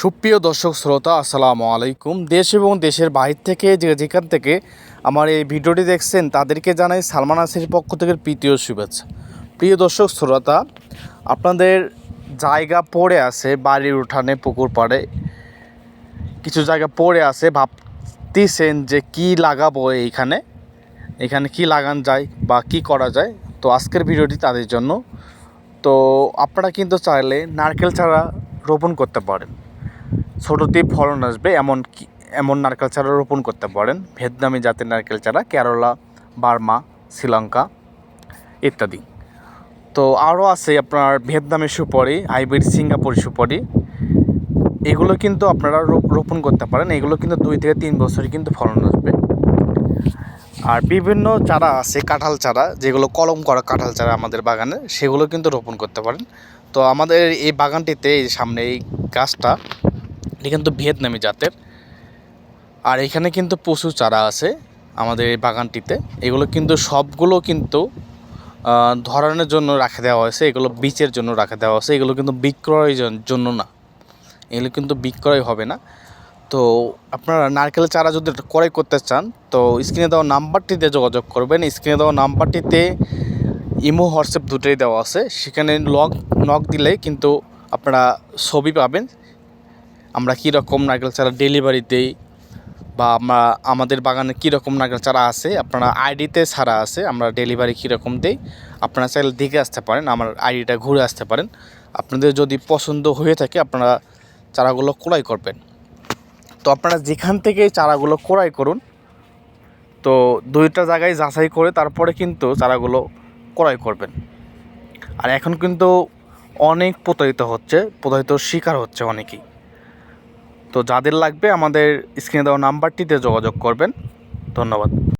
সুপ্রিয় দর্শক শ্রোতা, আসসালামু আলাইকুম। দেশ এবং দেশের বাহির থেকে যে যেখান থেকে আমার এই ভিডিওটি দেখছেন, তাদেরকে জানাই সালমান আসির পক্ষ থেকে প্রীতীয় শুভেচ্ছা। প্রিয় দর্শক শ্রোতা, আপনাদের জায়গা পড়ে আছে বাড়ির উঠানে, পুকুর পাড়ে। কিছু জায়গা পড়ে আছে, ভাবতেছেন যে কি লাগাবো এইখানে, এখানে কি লাগান যায় বা কি করা যায়। তো আজকের ভিডিওটি তাদের জন্য। তো আপনারা কিন্তু চাইলে নারকেল চারা রোপণ করতে পারেন। ছোটোতেই ফলন আসবে, এমন কি, এমন নারকেল চারা রোপণ করতে পারেন। ভিয়েতনামি জাতের নারকেল চারা, কেরলা, বার্মা, শ্রীলঙ্কা ইত্যাদি। তো আরও আছে আপনার ভিয়েতনামের সুপারি, হাইব্রিড সিঙ্গাপুর সুপারি। এগুলো কিন্তু আপনারা রোপণ করতে পারেন। এগুলো কিন্তু দুই থেকে তিন বছরে কিন্তু ফলন আসবে। আর বিভিন্ন চারা আছে, কাঁঠাল চারা, যেগুলো কলম করা কাঁঠাল চারা আমাদের বাগানে, সেগুলো কিন্তু রোপণ করতে পারেন। তো আমাদের এই বাগানটিতে সামনে এই গাছটা এটা কিন্তু ভিয়েতনামি জাতের। আর এখানে কিন্তু প্রচুর চারা আছে আমাদের এই বাগানটিতে। এগুলো কিন্তু সবগুলো কিন্তু ধরানোর জন্য রাখে দেওয়া হয়েছে। এগুলো বীজের জন্য রাখে দেওয়া হয়েছে। এগুলো কিন্তু বিক্রয়ের জন্য না। এগুলো কিন্তু বিক্রয় হবে না। তো আপনারা নারকেল চারা যদি ক্রয় করতে চান, তো স্ক্রিনে দেওয়া নাম্বারটিতে যোগাযোগ করবেন। স্ক্রিনে দেওয়া নাম্বারটিতে ইমো, হোয়াটসঅ্যাপ দুটোই দেওয়া আছে। সেখানে লগ, নক দিলে কিন্তু আপনারা ছবি পাবেন। আমরা কী রকম নারকেল চারা ডেলিভারি দেই বা আমরা, আমাদের বাগানে কী রকম নারকেল চারা আছে, আপনারা আইডিতে ছাড়া আছে, আমরা ডেলিভারি কীরকম দেই, আপনারা চাইলে দেখে আসতে পারেন, আমার আইডিটা ঘুরে আসতে পারেন। আপনাদের যদি পছন্দ হয়ে থাকে, আপনারা চারাগুলো ক্রয় করবেন। তো আপনারা যেখান থেকে চারাগুলো ক্রয় করুন, তো দুইটা জায়গায় যাচাই করে তারপরে কিন্তু চারাগুলো ক্রয় করবেন। আর এখন কিন্তু অনেক প্রতারিত হচ্ছে প্রতারিত শিকার হচ্ছে অনেকেই। তো যাদের লাগবে আমাদের স্ক্রিনে দেওয়া নাম্বারটিতে যোগাযোগ করবেন। ধন্যবাদ।